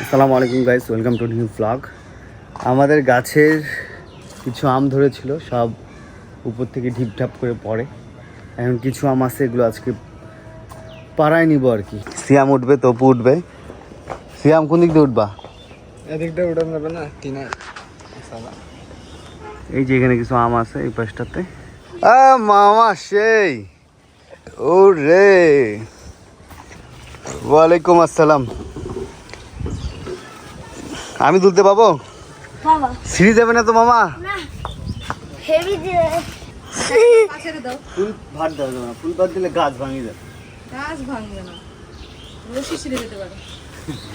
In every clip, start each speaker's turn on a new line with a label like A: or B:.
A: আসসালামু আলাইকুম guys welcome to new blog আমাদের গাছের কিছু আম ধরেছিল সব উপর থেকে ঢিপঢাপ করে পড়ে। এখন কিছু আম আছে এগুলো আজকে পাড়ায় নিব আর কি। সিয়াম উঠবে তপু উঠবে। সিয়াম কোন দিক দিয়ে উঠবা?
B: এদিকটা উঠান যাবে না তিনে
A: এই যে এখানে কিছু আম আছে এই পাশটাতে। মামা সেই। ও রে ওয়ালাইকুম আসসালাম। আমি তুলতে পাবো? সিঁড়ি যাবে না তো মামা?
C: না। হেভি দিয়ে
A: ফুল ভাত দেওয়া যাবে না। ফুল ভাত দিলে গাছ ভাঙিয়ে যাবে।
D: গাছ ভাঙবে না। রশি ছিঁড়ে যেতে পারে।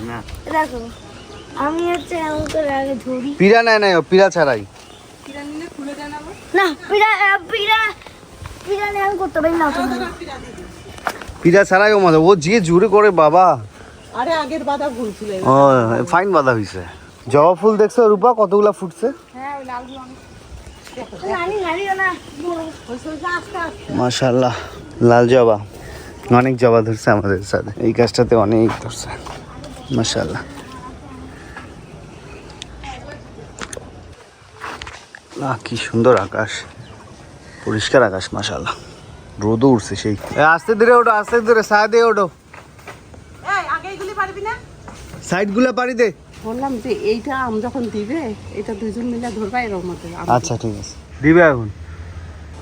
A: না।
C: দেখো আমি হচ্ছে এমন করে আগে ধরি।
A: পিড়া নেয় ও পিড়া ছাড়াই।
D: নিলে খুলে
C: না পিড়া পিড়া পিড়া আমি করতে পারি না
A: পিড়া ছাড়াই ও মজা ও যে জুড়ে করে বাবা।
D: আরে আগের বাধা ভুল ছিল
A: ও ফাইন বাধা হইছে। জবা ফুল দেখছ রূপা? কতগুলা ফুটছে?
D: হ্যাঁ লালগুলো
A: মাশাল্লাহ লাল জবা। অনেক জবা ধরছে আমাদের সাথে। এই গাছটাতে অনেক ধরছে। মাশাল্লাহ কি সুন্দর আকাশ। পরিষ্কার আকাশ মাশাল্লাহ রোদও উঠছে সেই। আস্তে ধীরে ওঠো আস্তে ধীরে সায়া দিয়ে ওঠো।
D: এই আগে এগুলি পারবি না?
A: সাইডগুলো পারি দে।
D: বললাম যে এইটা আম যখন দিবে এটা দুইজন মিলে ধরবা এরকম
A: আচ্ছা ঠিক আছে। দিবে এখন?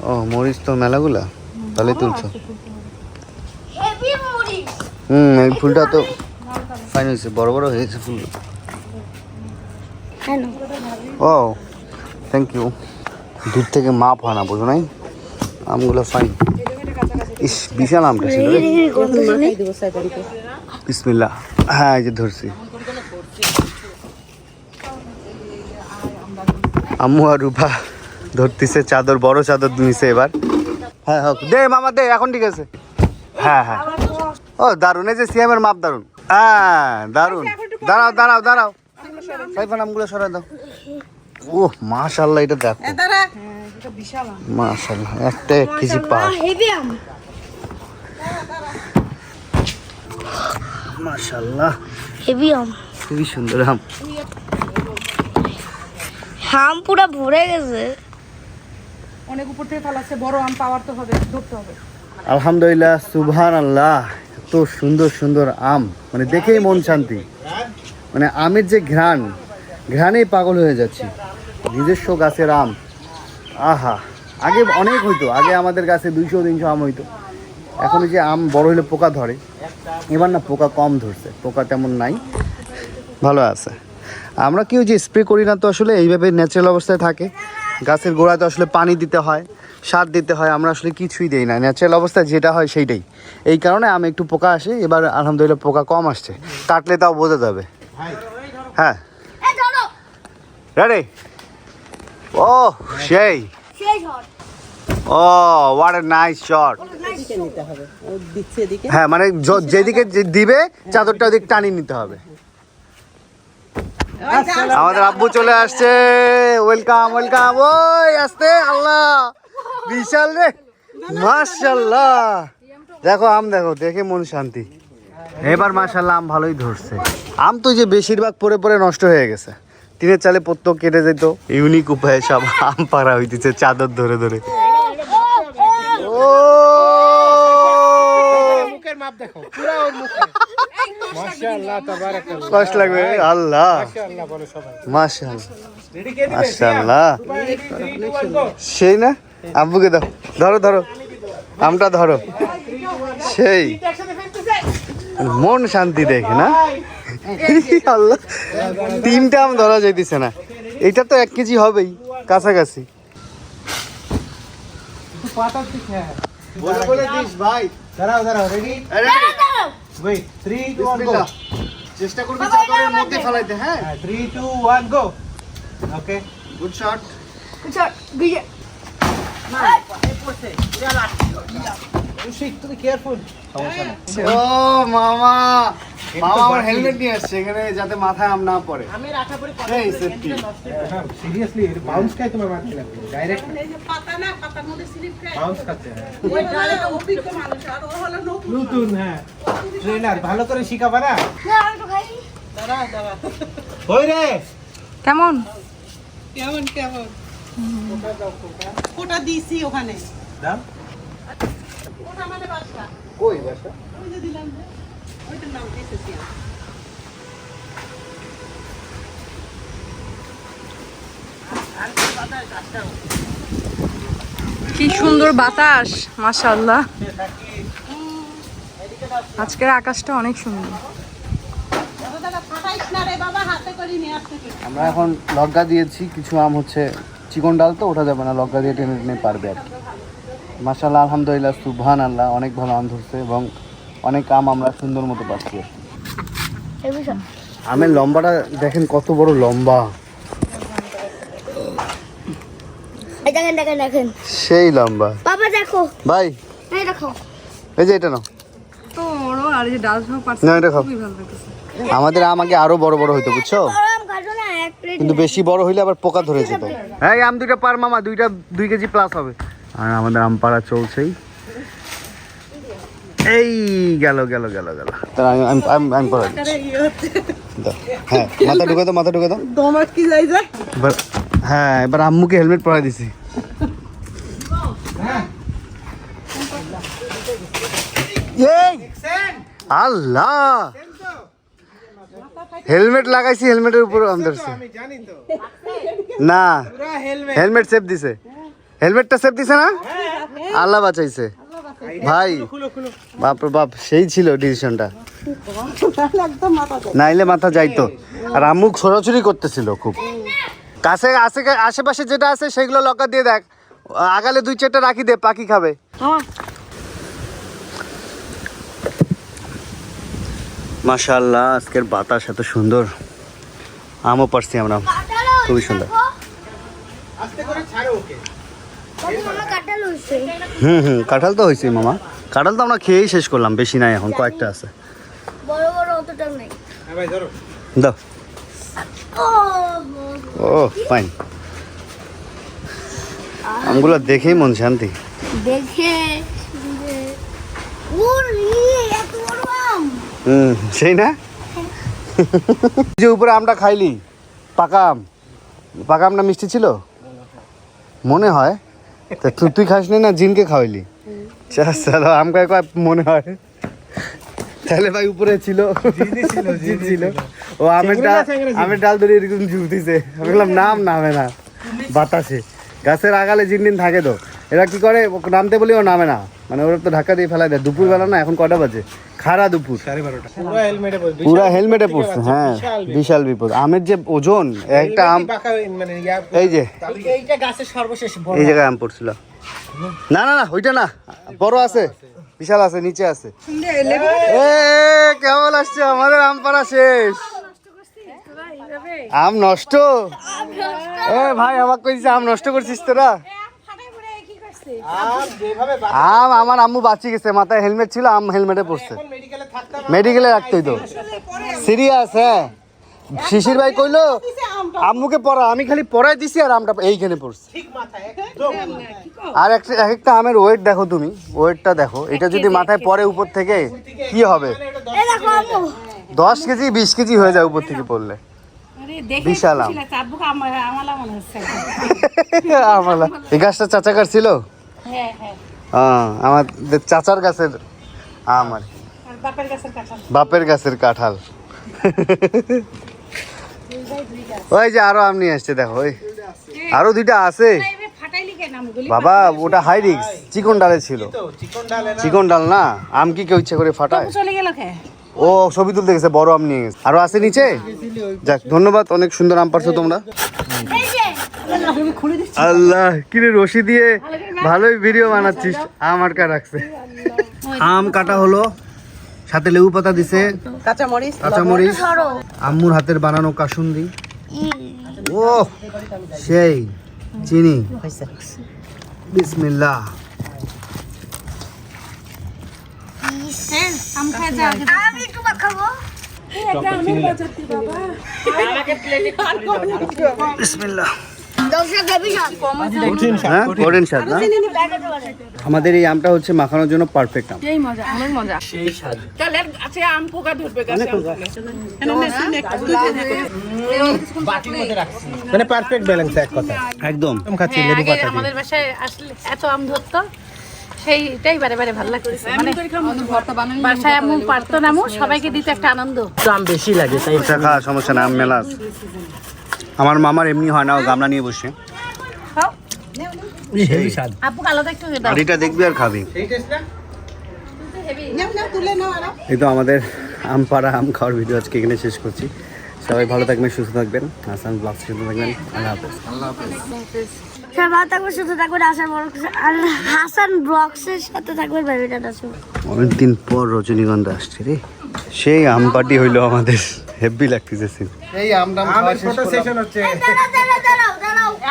A: ও মরিচ তো মেলাগুলা? তাহলে তুলছো। হুম এই ফুলটা তো ফাইন হয়েছে বড় বড় হয়েছে ফুল।
C: হ্যাঁ
A: ও থ্যাংক ইউ দূর থেকে মাপ হয় না, বোঝো নাই? আমগুলো ফাইন ইস, বিশাল আমটা ছিল বিসমিল্লা হ্যাঁ এই যে ধরছি। আম্মু আর রূপা ধরতেছে চাদর, বড় চাদর নিছে এবার। হ্যাঁ হোক। দে, মামা, দে, এখন ঠিক আছে। হ্যাঁ হ্যাঁ। ও দারুণ এই যে সিএমের মাপ দারুণ হ্যাঁ দারুণ দাঁড়াও দাঁড়াও দাঁড়াও। সাইফান আমগুলো সরাই দাও। ও মাশাল্লাহ এটা দেখো। মাশাল্লাহ একটা এক কেজি পার।
C: হেভি
A: মাশাল্লাহ
C: হেভি আম।
A: খুবই সুন্দর আম।
C: আম পুরো ভরে গেছে।
D: অনেক উপর থেকে ফালাচ্ছে বড় আম পাওয়ার তো হবে ধরতে হবে।
A: আলহামদুলিল্লাহ সুবহান আল্লাহ এত সুন্দর সুন্দর আম। মানে দেখেই মন শান্তি। মানে আমের যে ঘ্রাণ ঘ্রাণেই পাগল হয়ে যাচ্ছি। নিজস্ব গাছের আম। আহা, আগে অনেক হইতো, আগে আমাদের গাছে দুইশো, তিনশো আম হইতো। এখন যে আম বড় হলে পোকা ধরে। এবার না পোকা কম ধরছে, পোকা তেমন নাই। ভালো আছে। আমরা কেউ যে স্প্রে করি না তো আসলে এইভাবে ন্যাচারাল অবস্থায় থাকে। গাছের গোড়াতে আসলে পানি দিতে হয়, সার দিতে হয়, আমরা আসলে কিছুই দেই না। ন্যাচারাল অবস্থায় যেটা হয় সেইটাই। এই কারণে আমি একটু পোকা আসে, এবার আলহামদুলিল্লাহ পোকা কম আসছে। কাটলে তাও বোঝা যাবে। হ্যাঁ। রেডি ও সেই।
C: সেই শট
A: ও হোয়াট এ নাইস শট
D: এদিকে নিতে হবে। ও দিচ্ছে এদিকে।
A: হ্যাঁ মানে যেদিকে দিবে চাদরটা ওদিক টানিয়ে নিতে হবে। আমাদের আব্বু চলে আসছে। ওয়েলকাম ওয়েলকাম ওই আসতে আল্লাহ। বিশাল রে। মাশাল্লাহ দেখো আম দেখো দেখে মন শান্তি। এবার মাশাল্লাহ আম ভালোই ধরছে। আম তো যে বেশিরভাগ পরে পরে নষ্ট হয়ে গেছে। টিনের চালে পত্ত কেটে যেত। ইউনিক উপায়ে সব আম পাড়া হইতেছে চাদর ধরে ধরে। ও!
B: মুখের মাপ দেখো পুরো মুখে
A: কষ্ট লাগবে। আল্লাহ।
B: মাশাআল্লাহ বলো
A: মাশাল্লাহ
B: রেডি কে দিবে
A: মাশাল্লাহ
B: রেডি 3 2 1 গো
A: সেই না? আব্বুকে দাও। ধরো ধরো। আমটা ধরো। সেই। মন শান্তি দেখে না? আল্লাহ। তিনটা আম ধরা যাইতেছে না। এটা তো এক কেজি হবেই কাছাকাছি।
B: পাতা দিছে
A: বলে বলে দিস ভাই
B: দাঁড়াও দাঁড়াও রেডি
C: দাঁড়াও
B: ওয়েট 3 2 1 গো
A: বিসমিল্লাহ। চেষ্টা করবি চাদরের মধ্যে ফেলাইতে হ্যাঁ
B: 3 2 1 go okay
A: good shot
C: shot বিজে
B: তুমি কেয়ারফুল সমস্যা নেই
A: ও মামা। মামা আমার হেলমেট নিয়ে আসছে এখানে যাতে মাথায় আম না পড়ে। এই safety।
B: সিরিয়াসলি বাউন্স খায় তোমার মারতে লাগবে ডাইরেক্ট বাউন্স খাচ্ছে নতুন। হ্যাঁ। ট্রেনার ভালো করে শিখাবা না?
C: না আমি তো খাই।
B: ওই রে!
D: কেমন?
E: কেমন কেমন? ওটা দিছি ওখানে।
B: দাম?
E: ওটা মানে বাসা।
A: কই বাসা?
E: ওই যে দিলাম
D: কি সুন্দর বাতাস, মাশাআল্লাহ আজকের আকাশটা অনেক সুন্দর।
A: আমরা এখন লগ্গা দিয়েছি, কিছু আম হচ্ছে চিকন ডাল তো ওঠা যাবে না লগ্গা দিয়ে টেনে টেনে পারবে আর কি মাসাল্লাহ আলহামদুলিল্লাহ সুবহান আল্লাহ অনেক ভালো আম ধরছে এবং অনেক আম আমরা সুন্দর মতো পাচ্ছি। আমের লম্বাটা দেখেন কত বড় লম্বা।
C: দেখেন দেখেন দেখেন।
A: সেই লম্বা।
C: বাবা দেখো।
A: ভাই।
C: এই দেখো।
A: এই যে এটা নাও।
D: তো বড় আর এই যে ডাল সহ পারছে
A: না, এটা খাও।
D: খুবই ভালো লাগছে
A: আমাদের আম আগে আরও বড় বড় হইতো বুঝছ? কিন্তু বেশি বড় হইলে আবার পোকা ধরে যেত। হ্যাঁ এই আম দুইটা পার মামা দুইটা দুই কেজি প্লাস হবে। আর আমাদের আম পাড়া চলছেই। এই গেল গেল গেল গেল। আমি আমি আমি পড়া দিচ্ছি। হ্যাঁ মাথা ঢুকে দাও মাথা ঢুকে দাও।
E: তোমার কি যাই যায়
A: এবার হ্যাঁ এবার আম্মুকে হেলমেট পরাই দিছি। আল্লাহ! হেলমেট লাগাইছি হেলমেটের উপর
B: তো
A: না
B: হেলমেট
A: হেলমেট সেফ দিছে। হেলমেটটা সেফ দিছে না? আল্লাহ বাঁচাইছে। ভাই বাপ বাপ সেই ছিল ডিসিশনটা নাইলে মাথা যাইতো। আর আম্মু ছোড়াছুরি করতেছিল খুব। কাছে আসে আশেপাশে যেটা আছে সেগুলো লকার দিয়ে দেখ। আগালে দুই চারটা রাখি দে পাখি খাবে। মাশাআল্লাহ আজকের বাতাস এত সুন্দর। আমও পারছি আমরা। খুবই সুন্দর।
B: আস্তে করে ছাড়ো ওকে।
A: হুম হুম কাঁঠাল তো হয়েছে মামা। কাঁঠাল তো আমরা খেয়েই শেষ করলাম বেশি নাই এখন কয়েকটা আছে।
C: বড় বড় অতটা নেই।
B: হ্যাঁ ভাই ধরো।
A: দাও।
C: ও
A: ফাইন আমগুলো দেখেই মন শান্তি।
C: দেখে
A: হুম সেই না? যে উপরে আমটা খাইলি পাকা আম। পাকা আমটা মিষ্টি ছিল? মনে হয়। তা তুই তুই খাসনি না জিনকে খাওয়াইলি? চলো আম কয় মনে হয়। তাহলে ভাই উপরে ছিল। ছিল জিন ছিল। ও আমের ডাল আমের ডাল ধরে এরকম ঝুলতিছে আমি বললাম নাম নামে না বাতাসে। গাছের আগালে জিন দিন থাকে তো। এরা কি করে? নামতে বলি ও নামে না। মানে ওরা তো ঢাকা দিয়ে ফেলাই দেয়। দুপুর বেলা না এখন কটা বাজে? খারা দুপুর।
B: পুরা হেলমেটে পড়ে
A: পুরা হেলমেটে পড়ছে হ্যাঁ বিশাল বিপদ। আমের যে ওজন একটা আম
B: মানে
A: এই যে।
E: এইটা গাছের সর্বশেষ
A: এই জায়গায় আম পড়ছিল। না না না ওইটা না বড় আছে বিশাল আছে নিচে আছে। এ কেমন আসছে? আমাদের আম পাড়া শেষ আম নষ্ট। এ ভাই আমাকে কইছিস আম নষ্ট করছিস তোরা। আম আমার আম্মু বাঁচি গেছে মাথায় হেলমেট ছিল আম হেলমেটে পড়ছে।
B: মেডিকেলে থাকতাম
A: মেডিকেলে রাখতেই তো। সিরিয়াস হ্যাঁ। শিশির ভাই কইলো আম্মুকে পড়া আমি খালি পড়াই দিছি আর আমটা এইখানে পড়ছে।
B: ঠিক মাথায় একদম।
A: আর একটা এক একটা আমের ওয়েট দেখো তুমি ওয়েটটা দেখো। এটা যদি মাথায় পড়ে উপর থেকে কি হবে?
C: আম্মু।
A: দশ কেজি বিশ কেজি হয়ে যায় উপর থেকে পড়লে। বিশাল আম। আমলা এই গাছটা চাচা গাছ ছিল? হ্যাঁ আমাদের চাচার গাছের আম আর বাপের গাছের কাঁঠাল। ওই যে আরও আম নিয়ে আসছে দেখো ওই। আরও দুইটা আছে। বাবা ওটা হাই রিক্স চিকন ডালে ছিল।
B: চিকন ডালে না।
A: চিকন ডাল না? আম কি কেউ ইচ্ছে করে ফাটায়?
D: চলে গেল কে?
A: ও ছবি তুলতে গেছে বড় আম নিয়ে গেছে। আরও আছে নিচে? যাক ধন্যবাদ অনেক সুন্দর আম পারছ তোমরা। আল্লাহ কিরে রশি দিয়ে ভালোই ভিডিও বানাচ্ছিস আম আটকা রাখছে। আম কাটা হলো সাথে লেবু পাতা দিছে।
E: কাঁচা মরিচ
A: কাঁচামরিচ
C: ধরো
A: আম্মুর হাতের বানানো কাসুন্দি। ও সেই চিনি। বিসমিল্লাহ। বিসমিল্লাহ আমাদের এই আমটা হচ্ছে মাখানোর জন্য পারফেক্ট আম।
D: এই মজা অনেক মজা।
E: তাহলে আজকে আম পোকা ধরবে গাছে
B: মানে পারফেক্ট ব্যালেন্স এক কথা।
A: একদম।
B: একদম খাচ্ছি
F: হ্যাঁ,
B: লেবু পাতা
F: আমাদের বাসায় আসলে এত আম ধরতো সেইটাই বারে বারে ভালো লাগতেছে মানে বাসায় আমু পারতো না আমু সবাইকে দিতে একটা আনন্দ।
G: দাম বেশি লাগে তাই
A: সমস্যা না আম মেলা আমার মামার এমনি হয় না ও গামলা নিয়ে বসে। দেখবি আর খাবি। এই তো আমাদের আম পাড়া আম খাওয়ার ভিডিও আজকে এখানে শেষ করছি। সবাই ভালো থাকবেন সুস্থ থাকবেন। হাসান ব্লগ সুস্থ থাকবেন। আল্লাহ হাফেজ। আল্লাহ হাফেজ।
C: সবাই ভালো থাকবে সুস্থ থাকবেন হাসান ব্লগ আর হাসান ব্লগসের সাথে থাকবেন ভাবিটা আছে
A: অনেকদিন পর রজনীগন্ধা আসছে রে। সেই আম পার্টি হইল আমাদের। হেভি লাগতেছে সিন। এই আম
B: দাম সেশন হচ্ছে।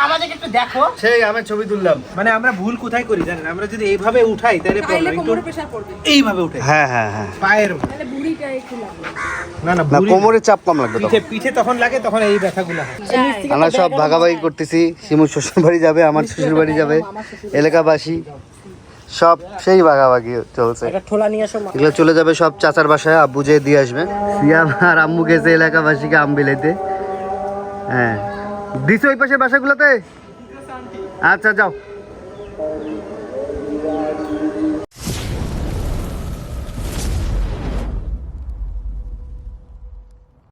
E: আমাদেরকে একটু দেখো।
A: সেই আমের ছবি তুললাম।
B: মানে আমরা ভুল কোথায় করি জানেন? আমরা যদি এইভাবে উঠাই তাহলে প্রবলেম
D: পড়বে।
B: এইভাবে উঠে।
A: হ্যাঁ হ্যাঁ হ্যাঁ।
B: পায়ের
D: বুড়িটা একটু লাগবে
B: না না
A: কোমরে চাপ কম লাগবে
B: পিঠে
A: তখন।
B: পিঠে তখন লাগে তখন এই ব্যথাগুলো হয়।
A: আমরা সব ভাগাভাগি করতেছি শিমুর শ্বশুর বাড়ি যাবে আমার শ্বশুর বাড়ি যাবে এলাকাবাসী সব সেই ভাগাভাগি চলছে। এগুলো চলে যাবে সব চাচার বাসায় আব্বু যেয়ে দিয়ে আসবে। সিয়াম আর আম্মু গেছে এলাকাবাসীকে আম বিলাইতে। হ্যাঁ। দিছো ওই পাশের বাসাগুলোতে? আচ্ছা যাও।